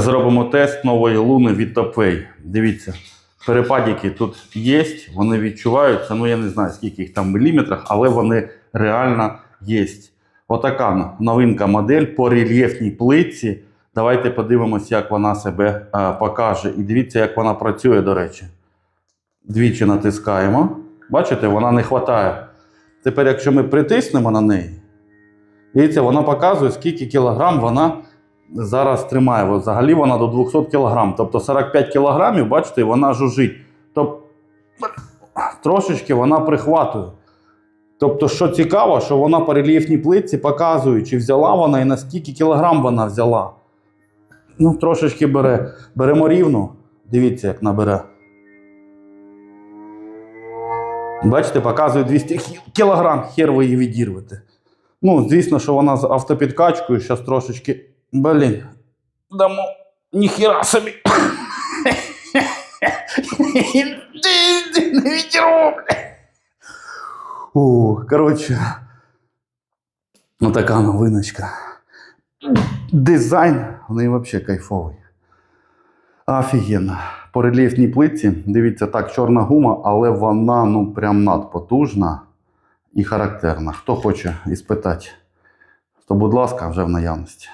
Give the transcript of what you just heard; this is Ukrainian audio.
Зробимо тест нової луни від Topway. Дивіться, перепадики тут є, вони відчуваються. Ну я не знаю, скільки їх там в міліметрах, але вони реально є. Отака новинка модель по рельєфній плитці. Давайте подивимося, як вона себе а, покаже. І дивіться, як вона працює, до речі. Двічі натискаємо. Бачите, вона не вистачає. Тепер, якщо ми притиснемо на неї, дивіться, вона показує, скільки кілограм вона зараз тримає. Взагалі вона до 200 кілограм. Тобто 45 кілограмів, бачите, вона жужить. Тобто трошечки вона прихватує. Тобто, що цікаво, що вона по рельєфній плитці показує, чи взяла вона і на скільки кілограм вона взяла. Ну, трошечки бере. Беремо рівно. Дивіться, як набере. Бачите, показує 200 кілограм, хер ви її відірвете. Ну, звісно, що вона з автопідкачкою, зараз трошечки. Блін, дамо ніхіра собі. Не відірву, бля. О, коротше. Отака новиночка. Дизайн, в неї взагалі кайфовий. Офігенно. По рельєфній плитці, дивіться, так, чорна гума, але вона ну прям надпотужна і характерна. Хто хоче іспитати, то, будь ласка, вже в наявності.